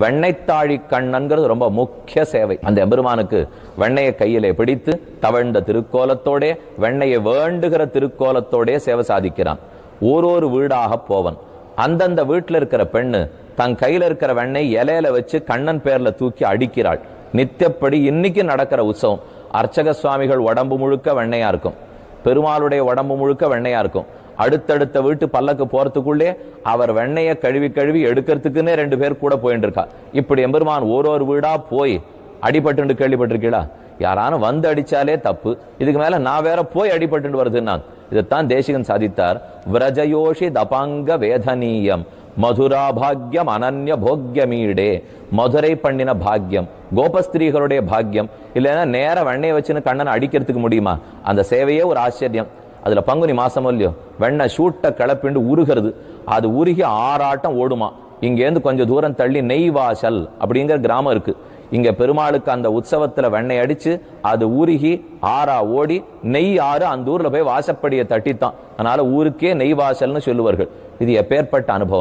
வெண்ணைத்தாழி கண்ணன்கிறது ரொம்ப முக்கிய சேவை. அந்த எம்பெருமானுக்கு வெண்ணையை கையிலே பிடித்து தவழ்ந்த திருக்கோலத்தோடே வெண்ணையை வேண்டுகிற திருக்கோலத்தோடே சேவை சாதிக்கிறான். ஓரொரு வீடாக போவன். அந்தந்த வீட்டில் இருக்கிற பெண்ணு தன் கையில் இருக்கிற வெண்ணை இலையில வச்சு கண்ணன் பேர்ல தூக்கி அடிக்கிறாள். நித்தியப்படி இன்னைக்கு நடக்கிற உற்சவம். அர்ச்சக சுவாமிகள் உடம்பு முழுக்க வெண்ணையா இருக்கும். பெருமாளுடைய உடம்பு முழுக்க வெண்ணையா இருக்கும். அடுத்தடுத்த வீட்டு பல்லக்கு போறதுக்குள்ளே அவர் வெண்ணைய கழுவி கழுவி எடுக்கிறதுக்குன்னே ரெண்டு பேர் கூட போயிட்டு இருக்கா இப்படி எம்பெருமான் ஒரு ஒரு வீடா போய் அடிபட்டு கேள்விப்பட்டிருக்கீங்களா யாரானும் வந்து அடிச்சாலே தப்பு. இதுக்கு மேல நான் வேற போய் அடிபட்டு வருதுன்னா இதைத்தான் தேசிகன் சாதித்தார். விரஜயோஷி தபாங்க வேதனீயம். மதுரா பாக்யம் அனன்ய போக்யமீடே. மதுரை பண்ணின பாக்யம். கோபஸ்திரீகளுடைய பாக்யம். இல்லைன்னா நேர வெண்ணையை வச்சுன்னு கண்ணனை அடிக்கிறதுக்கு முடியுமா? அந்த சேவையே ஒரு ஆச்சரியம். அதில் பங்குனி மாசம் இல்லையோ வெண்ணெய் சூட்டை கிளப்பிண்டு உருகிறது. அது உருகி ஆறாட்டம் ஓடுமா? இங்கேருந்து கொஞ்சம் தூரம் தள்ளி நெய்வாசல் அப்படிங்கிற கிராமம் இருக்கு. இங்க பெருமாளுக்கு அந்த உற்சவத்துல வெண்ணெய் அடிச்சு அது உருகி ஆறா ஓடி நெய் ஆறு அந்த ஊர்ல போய் வாசப்படியை தட்டித்தான். அதனால ஊருக்கே நெய் வாசல்னு சொல்லுவார்கள். இது எப்பேற்பட்ட அனுபவம்.